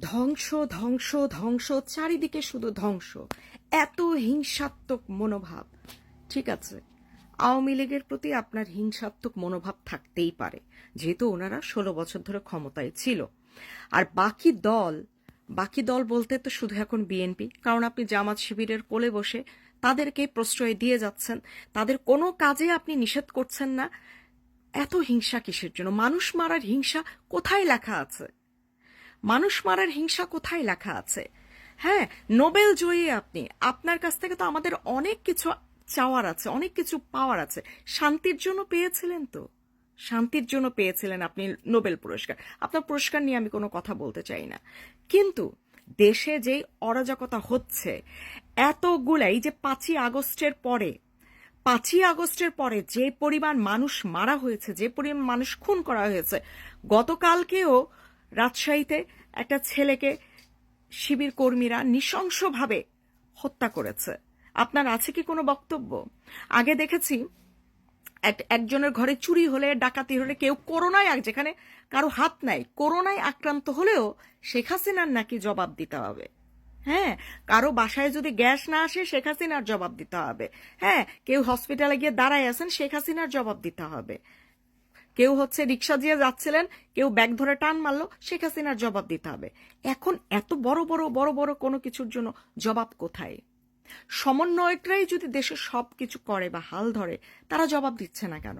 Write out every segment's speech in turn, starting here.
ধ্বংস ধ্বংস ধ্বংস, চারিদিকে শুধু ধ্বংস। এত হিংসাত্মক মনোভাব। ঠিক আছে, আওয়ামী লীগের প্রতি আপনার হিংসাত্মক মনোভাব থাকতেই পারে, যেহেতু ওনারা ষোলো বছর ধরে ক্ষমতায় ছিল। আর বাকি দল বাকি দল বলতে তো শুধু এখন বিএনপি, কারণ আপনি জামাত শিবিরের কোলে বসে তাদেরকে প্রশ্রয় দিয়ে যাচ্ছেন, তাদের কোনো কাজে আপনি নিষেধ করছেন না। এত হিংসা কিসের জন্য? মানুষ মারার হিংসা কোথায় লেখা আছে? মানুষ মারার হিংসা কোথায় লেখা আছে? হ্যাঁ নোবেল জয়ী আপনি। আপনার কাছ থেকে তো আমাদের অনেক কিছু চাওয়ার আছে, অনেক কিছু পাওয়ার আছে। শান্তির জন্য পেয়েছিলেন তো? শান্তির জন্য পেয়েছিলেন আপনি নোবেল পুরস্কার। আপনার পুরস্কার নিয়ে আমি কোনো কথা বলতে চাই না। কিন্তু দেশে যেই অরাজকতা হচ্ছে এতগুলাই যে পাঁচই আগস্টের পরে, পাঁচই আগস্টের পরে যে পরিমাণ মানুষ মারা হয়েছে, যে পরিমাণ মানুষ খুন করা হয়েছে, গতকালকেও রাজশাহীতে একটা ছেলেকে শিবির কর্মীরা নৃশংসভাবে হত্যা করেছে। আপনার আছে কি কোনো বক্তব্য? আগে দেখেছি এক- একজনের ঘরে চুরি হলে, ডাকাতি হলে কেউ করোনায় যেখানে কারও হাত নাই, করোনায় আক্রান্ত হলেও শেখ হাসিনার নাকি জবাব দিতে হবে। হ্যাঁ কারও বাসায় যদি গ্যাস না আসে, শেখ হাসিনার জবাব দিতে হবে। হ্যাঁ কেউ হসপিটালে গিয়ে দাঁড়ায় আছেন, শেখ হাসিনার জবাব দিতে হবে। কেউ হচ্ছে রিক্সা দিয়ে যাচ্ছিলেন, কেউ ব্যাগ ধরে টান মারলো, শেখ হাসিনার জবাব দিতে হবে। এখন এত বড় বড় বড় বড় কোনো কিছুর জন্য জবাব কোথায়? সমন্বয়করাই যদি দেশে সব কিছু করে বা হাল ধরে, তারা জবাব দিচ্ছে না কেন?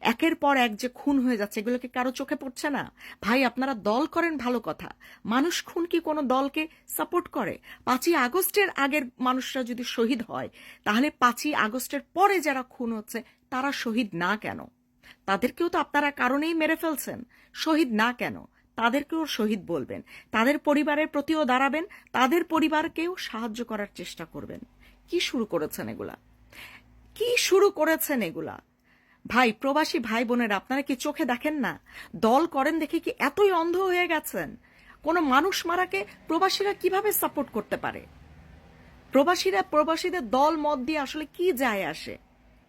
একের পর এক যে খুন হয়ে যাচ্ছে এগুলোকে কারও চোখে পড়ছে না? ভাই, আপনারা দল করেন ভালো কথা। মানুষ খুন কি কোনো দলকে সাপোর্ট করে? পাঁচই আগস্টের আগের মানুষরা যদি শহীদ হয়, তাহলে পাঁচই আগস্টের পরে যারা খুন হচ্ছে, তারা শহীদ না কেন? তাদেরকেও তো আপনারা কারণেই মেরে ফেলছেন। শহীদ না কেন? তাদেরকেও শহীদ বলবেন। তাদের পরিবারের প্রতিও দাঁড়াবেন। তাদের পরিবারকেও সাহায্য করার চেষ্টা করবেন। কি শুরু করেছেন এগুলা? কি শুরু করেছেন এগুলা? ভাই, প্রবাসী ভাই বোনেরা, আপনারা কি চোখে দেখেন না? দল করেন দেখে কি এতই অন্ধ হয়ে গেছেন? কোনো মানুষ মারাকে প্রবাসীরা কীভাবে সাপোর্ট করতে পারে? প্রবাসীরা, প্রবাসীদের দল মত দিয়ে আসলে কি যায় আসে?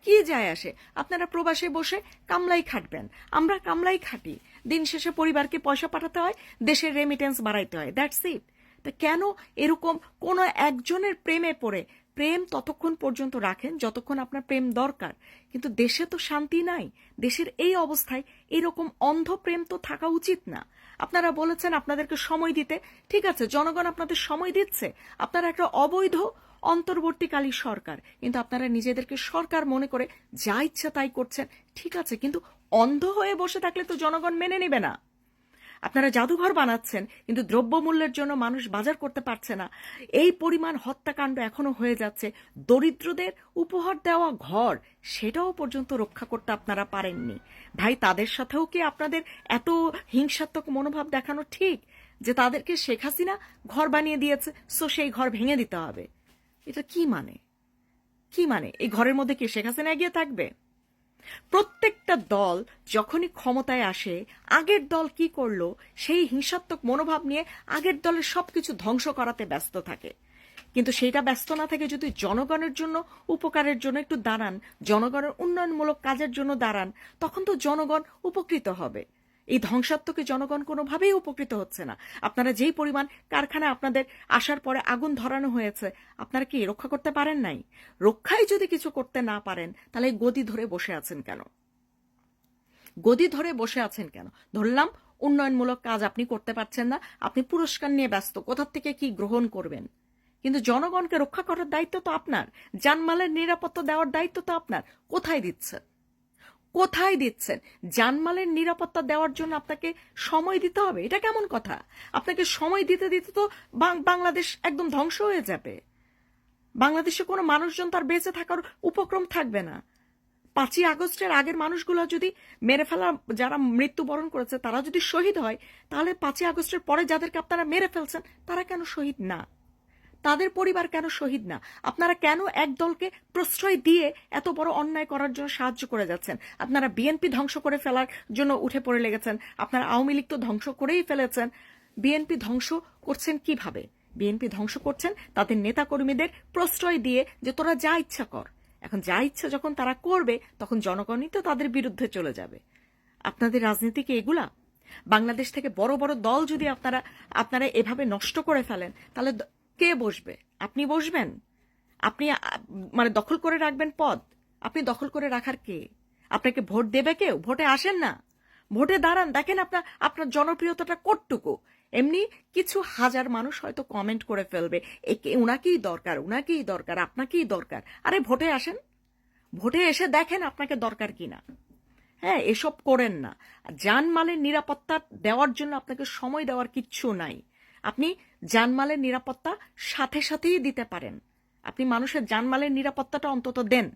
কি যায় আসে? আপনারা প্রবাসে বসে কামলাই খাটবেন। আমরা কামলাই খাটি। দিন শেষে পরিবারকে পয়সা পাঠাতে হয়, দেশের রেমিটেন্স বাড়াইতে হয়। দ্যাটস ইট তো কেন এরকম কোন একজনের প্রেমে পড়ে? প্রেম ততক্ষণ পর্যন্ত রাখেন যতক্ষণ আপনার প্রেম দরকার। কিন্তু দেশে তো শান্তি নাই। দেশের এই অবস্থায় এরকম অন্ধ প্রেম তো থাকা উচিত না। আপনারা বলেছেন আপনাদেরকে সময় দিতে। ঠিক আছে, জনগণ আপনাদের সময় দিচ্ছে। আপনারা একটা অবৈধ অন্তর্বর্তীকালী সরকার। কিন্তু আপনারা নিজেদেরকে সরকার মনে করে যা ইচ্ছা তাই করছেন, ঠিক আছে, কিন্তু অন্ধ হয়ে বসে থাকলে তো জনগণ মেনে নেবে না। আপনারা জাদুঘর বানাচ্ছেন, কিন্তু দ্রব্যমূল্যের জন্য মানুষ বাজার করতে পারছে না। এই পরিমাণ হত্যাকাণ্ড এখনও হয়ে যাচ্ছে। দরিদ্রদের উপহার দেওয়া ঘর, সেটাও পর্যন্ত রক্ষা করতে আপনারা পারেননি। ভাই, তাদের সাথেও কি আপনাদের এত হিংসাত্মক মনোভাব দেখানো ঠিক? যে তাদেরকে শেখ হাসিনা ঘর বানিয়ে দিয়েছে, সো সেই ঘর ভেঙে দিতে হবে। এটা কি মানে? কি মানে? এই ঘরের মধ্যে কি শেখ হাসিনা এগিয়ে থাকবে? প্রত্যেকটা দল যখনই ক্ষমতায় আসে, আগের দল কি করল? সেই হিংসাত্মক মনোভাব নিয়ে আগের দলের সবকিছু ধ্বংস করাতে ব্যস্ত থাকে। কিন্তু সেটা ব্যস্ত না থেকে যদি জনগণের জন্য উপকারের জন্য একটু দাঁড়ান, জনগণের উন্নয়নমূলক কাজের জন্য দাঁড়ান, তখন তো জনগণ উপকৃত হবে। এই ধ্বংসাত্মকে জনগণ কোনোভাবেই উপকৃত হচ্ছে না। আপনারা যেই পরিমাণ কারখানা আপনাদের আসার পরে আগুন ধরানো হয়েছে, আপনারা কি রক্ষা করতে পারেন নাই? রক্ষাই যদি কিছু করতে না পারেন, তাহলে গদি ধরে বসে আছেন কেন? গদি ধরে বসে আছেন কেন? ধরলাম, উন্নয়নমূলক কাজ আপনি করতে পারছেন না, আপনি পুরস্কার নিয়ে ব্যস্ত, কোথা থেকে কি গ্রহণ করবেন? কিন্তু জনগণকে রক্ষা করার দায়িত্ব তো আপনার জানমালের নিরাপত্তা দেওয়ার দায়িত্ব তো আপনার, কোথায় দিচ্ছেন? কোথায় দিচ্ছেন? জানমালের নিরাপত্তা দেওয়ার জন্য আপনাকে সময় দিতে হবে। এটা কেমন কথা? আপনাকে সময় দিতে দিতে তো বাংলাদেশ একদম ধ্বংস হয়ে যাবে। বাংলাদেশে কোনো মানুষজন তার বেঁচে থাকার উপক্রম থাকবে না। পাঁচই আগস্টের আগের মানুষগুলো যদি মেরে ফেলা যারা মৃত্যুবরণ করেছে, তারা যদি শহীদ হয়, তাহলে পাঁচই আগস্টের পরে যাদেরকে আপনারা মেরে ফেলছেন, তারা কেন শহীদ না? তাদের পরিবার কেন শহীদ না? আপনারা কেন এক দলকে প্রশ্রয় দিয়ে এত বড় অন্যায় করার জন্য সাহায্য করে যাচ্ছেন? আপনারা বিএনপি ধ্বংস করে ফেলার জন্য উঠে পড়ে লেগেছেন। আপনারা আওয়ামী লীগ তো ধ্বংস করেই ফেলেছেন। বিএনপি ধ্বংস করছেন কীভাবে? বিএনপি ধ্বংস করছেন তাদের নেতাকর্মীদের প্রশ্রয় দিয়ে যে তোরা যা ইচ্ছা কর। এখন যা ইচ্ছা যখন তারা করবে, তখন জনগণই তো তাদের বিরুদ্ধে চলে যাবে। আপনাদের রাজনীতি কি এগুলা? বাংলাদেশ থেকে বড় বড় দল যদি আপনারা আপনারা এভাবে নষ্ট করে ফেলেন, তাহলে কে বসবে? আপনি বসবেন? আপনি মানে দখল করে রাখবেন পদ। আপনি দখল করে রাখার কে? আপনাকে ভোট দেবে কেউ? ভোটে আসেন না। ভোটে দাঁড়ান। দেখেন আপনার আপনার জনপ্রিয়তাটা কতটুকু? এমনি কিছু হাজার মানুষ হয়তো কমেন্ট করে ফেলবে, একে, উনাকেই দরকার উনাকেই দরকার, আপনাকেই দরকার। আরে ভোটে আসেন। ভোটে এসে দেখেন আপনাকে দরকার কিনা। হ্যাঁ এসব করেন না। জানমালের নিরাপত্তা দেওয়ার জন্য আপনাকে সময় দেওয়ার কিচ্ছু নাই। আপনি জানমালের নিরাপত্তা সাথে সাথেই দিতে পারেন। আপনি মানুষের জানমালের নিরাপত্তাটা অন্তত দেন।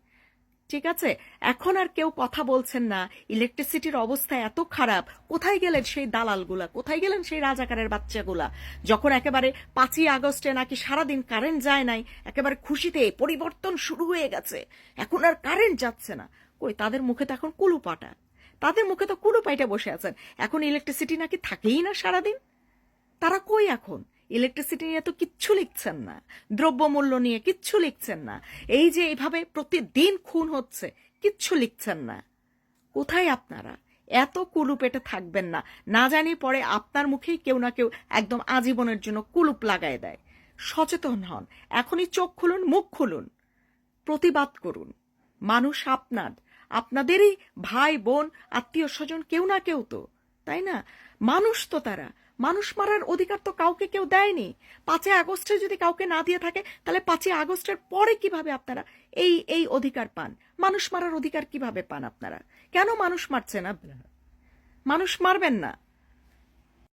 ঠিক আছে? এখন আর কেউ কথা বলছেন না। ইলেকট্রিসিটির অবস্থা এত খারাপ। কোথায় গেলেন সেই দালালগুলা? কোথায় গেলেন সেই রাজাকারের বাচ্চাগুলা? যখন একেবারে পাঁচই আগস্টে নাকি সারাদিন কারেন্ট যায় নাই, একেবারে খুশিতে পরিবর্তন শুরু হয়ে গেছে। এখন আর কারেন্ট যাচ্ছে না। কই, তাদের মুখে তো এখন কুলুপাটা। তাদের মুখে তো কুলুপাইটা বসে আছেন। এখন ইলেকট্রিসিটি নাকি থাকেই না সারাদিন? তারা কই এখন? ইলেকট্রিসিটি নিয়ে তো কিচ্ছু লিখছেন না। দ্রব্যমূল্য নিয়ে কিচ্ছু লিখছেন না। এই যে এইভাবে প্রতিদিন খুন হচ্ছে, কিচ্ছু লিখছেন না। কোথায় আপনারা? এত কুলু পেটে থাকবেন না। না জানি পরে আপনার মুখেই কেউ না কেউ একদম আজীবনের জন্য কুলুপ লাগায় দেয়। সচেতন হন। এখনই চোখ খুলুন, মুখ খুলুন। প্রতিবাদ করুন। মানুষ আপনার। আপনাদেরই ভাই, বোন আত্মীয় স্বজন কেউ না কেউ তো। তাই না? মানুষ তো তারা। মানুষ মারার অধিকার তো কাউকে কেউ দেয়নি। পাঁচই আগস্টে যদি কাউকে না দিয়ে থাকে, তাহলে পাঁচই আগস্টের পরে কীভাবে আপনারা এই এই অধিকার পান? মানুষ মারার অধিকার কীভাবে পান আপনারা? কেন মানুষ মারছেন আপনারা মানুষ মারবেন না।